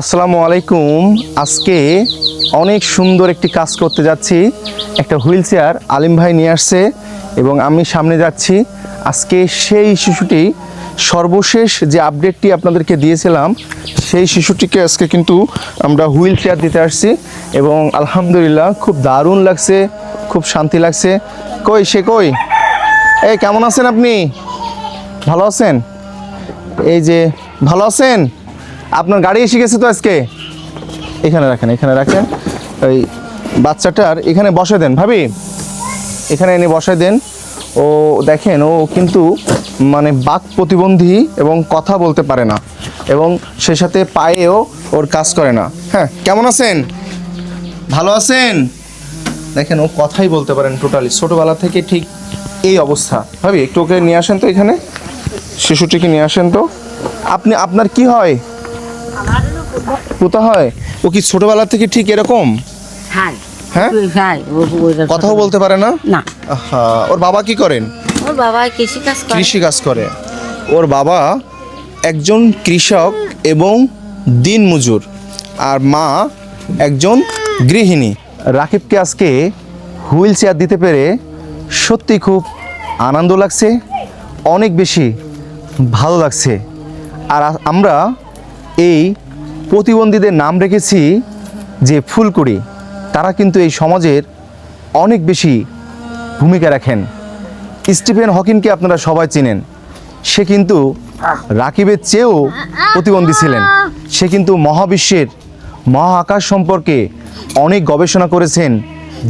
আসসালামু আলাইকুম। আজকে অনেক সুন্দর একটি কাজ করতে যাচ্ছি। একটা হুইল চেয়ার আলিম ভাই নিয়ে আসছে এবং আমি সামনে যাচ্ছি। আজকে সেই শিশুটি সর্বশেষ যে আপডেটটি আপনাদেরকে দিয়েছিলাম, সেই শিশুটিকে আজকে কিন্তু আমরা হুইল চেয়ার দিতে আসছি এবং আলহামদুলিল্লাহ খুব দারুণ লাগছে, খুব শান্তি লাগছে। কই সে কই? এই কেমন আছেন আপনি? ভালো আছেন? এই যে, ভালো আছেন? আপনার গাড়ি এসে গেছে তো আজকে? এখানে রাখেন এখানে রাখেন। ওই বাচ্চাটার এখানে বসে দেন, ভাবি। এখানে এনে বসে দেন। ও দেখেন, ও কিন্তু মানে বাক প্রতিবন্ধী এবং কথা বলতে পারে না। এবং সে সাথে পায়েও ওর কাজ করে না। হ্যাঁ কেমন আছেন? ভালো আছেন? দেখেন, ও কথাই বলতে পারেন টোটালি ছোটোবেলা থেকে ঠিক এই অবস্থা। ভাবি, একটু ওকে নিয়ে আসেন তো এখানে। শিশুটিকে নিয়ে আসেন তো। আপনি, আপনার কি হয়? পোতা হয়? ও কি ছোটবেলা থেকে ঠিক এরকম? হ্যাঁ? ওইটা- কথাও বলতে পারে না? না। ওর বাবা কি করেন? ওর বাবা কৃষি কাজ করে। কৃষি কাজ করে। ওর বাবা একজন কৃষক এবং দিনমজুর আর মা একজন গৃহিণী। রাকিবকে আজকে হুইল চেয়ার দিতে পেরে সত্যি খুব আনন্দ লাগছে অনেক বেশি ভালো লাগছে। আর আমরা এই প্রতিবন্ধীদের নাম রেখেছি যে ফুলকুড়ি, তারা কিন্তু এই সমাজের অনেক বেশি ভূমিকা রাখেন। স্টিফেন হকিনকে আপনারা সবাই চেনেন। সে কিন্তু রাকিবের চেয়েও প্রতিবন্ধী ছিলেন। সে কিন্তু মহাবিশ্বের মহাকাশ সম্পর্কে অনেক গবেষণা করেছেন,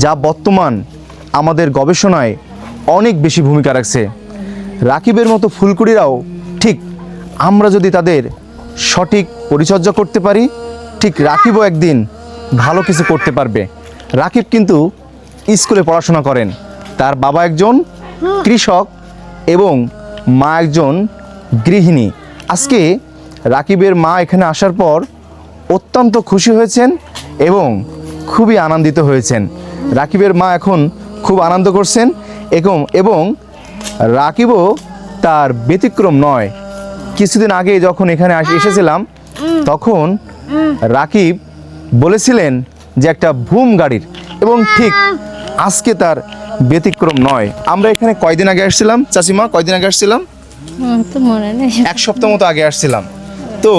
যা বর্তমান আমাদের গবেষণায় অনেক বেশি ভূমিকা রাখছে। রাকিবের মতো ফুলকুড়িরাও ঠিক আমরা যদি তাদের সঠিক পরিচর্যা করতে পারি, ঠিক রাকিবও একদিন ভালো কিছু করতে পারবে। রাকিব কিন্তু স্কুলে পড়াশোনা করেন। তার বাবা একজন কৃষক এবং মা একজন গৃহিণী। আজকে রাকিবের মা এখানে আসার পর অত্যন্ত খুশি হয়েছেন এবং খুবই আনন্দিত হয়েছেন। রাকিবের মা এখন খুব আনন্দ করছেন এবং এবং রাকিবও তার ব্যতিক্রম নয়। কিছুদিন আগে যখন এখানে এসেছিলাম তখন রাকিব বলেছিলেন যে একটা ভুম গাড়ির এবং ঠিক আজকে তার ব্যতিক্রম নয়। আমরা এখানে কয়দিন আগে আসছিলাম চাচিমা? কয়দিন আগে আসছিলাম? এক সপ্তাহ মতো আগে আসছিলাম। তো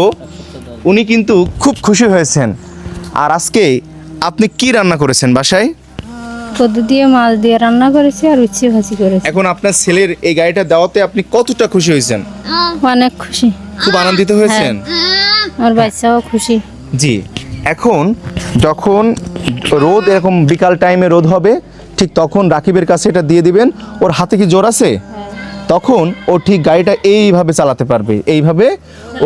উনি কিন্তু খুব খুশি হয়েছেন। আর আজকে আপনি কি রান্না করেছেন বাসায়? কদু দিয়ে মাছ দিয়ে রান্না করেছি আর উচ্ছে ভাজি করেছি। এখন আপনার ছেলের এই গাড়িটা দেওয়াতে আপনি কতটা খুশি হয়েছেন? অনেক খুশি। খুব আনন্দিত হয়েছেন? আমার বাচ্চাও খুশি। জি। এখন যখন রোদ এরকম বিকাল টাইমে রোদ হবে ঠিক তখন রাকিবের কাছে এটা দিয়ে দিবেন। ওর হাতে কি জোর আছে? তখন ও ঠিক গাড়িটা এইভাবে চালাতে পারবে। এইভাবে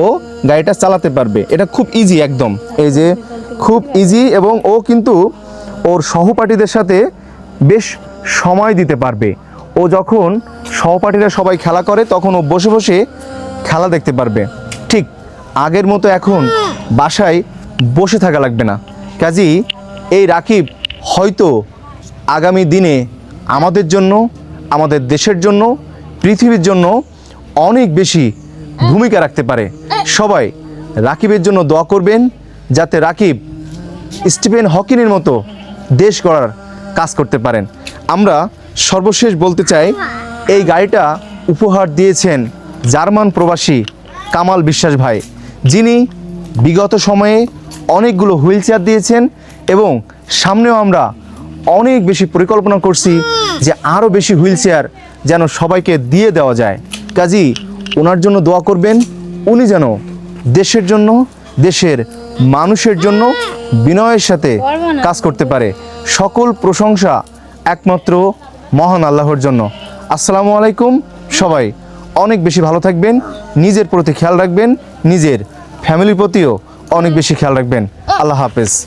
ও গাড়িটা চালাতে পারবে। এটা খুব ইজি একদম। এই যে খুব ইজি এবং ও কিন্তু ওর সহপাঠীদের সাথে বেশ সময় দিতে পারবে। ও যখন সহপাঠীরা সবাই খেলা করে, তখন ও বসে বসে খেলা দেখতে পারবে। ঠিক আগের মতো এখন বাসায় বসে থাকা লাগবে না। কাজী এই রাকিব হয়তো আগামী দিনে আমাদের জন্য, আমাদের দেশের জন্য, পৃথিবীর জন্য অনেক বেশি ভূমিকা রাখতে পারে। সবাই রাকিবের জন্য দোয়া করবেন, যাতে রাকিব স্টিফেন হকিনের মতো দেশ গড়ার কাজ করতে পারেন। আমরা সর্বশেষ বলতে চাই, এই গাড়িটা উপহার দিয়েছেন জার্মান প্রবাসী কামাল বিশ্বাস ভাই। যিনি বিগত সময়ে অনেকগুলো হুইল চেয়ার দিয়েছেন এবং সামনেও আমরা অনেক বেশি পরিকল্পনা করছি যে আরও বেশি হুইল চেয়ার যেন সবাইকে দিয়ে দেওয়া যায়। কাজী, ওনার জন্য দোয়া করবেন, উনি যেন দেশের জন্য, দেশের মানুষের জন্য বিনয়ের সাথে কাজ করতে পারে। সকল প্রশংসা একমাত্র মহান আল্লাহর জন্য। আসসালামু আলাইকুম সবাই। অনেক বেশি ভালো থাকবেন, নিজের প্রতি খেয়াল রাখবেন, নিজের ফ্যামিলির প্রতিও অনেক বেশি খেয়াল রাখবেন। আল্লাহ হাফেজ।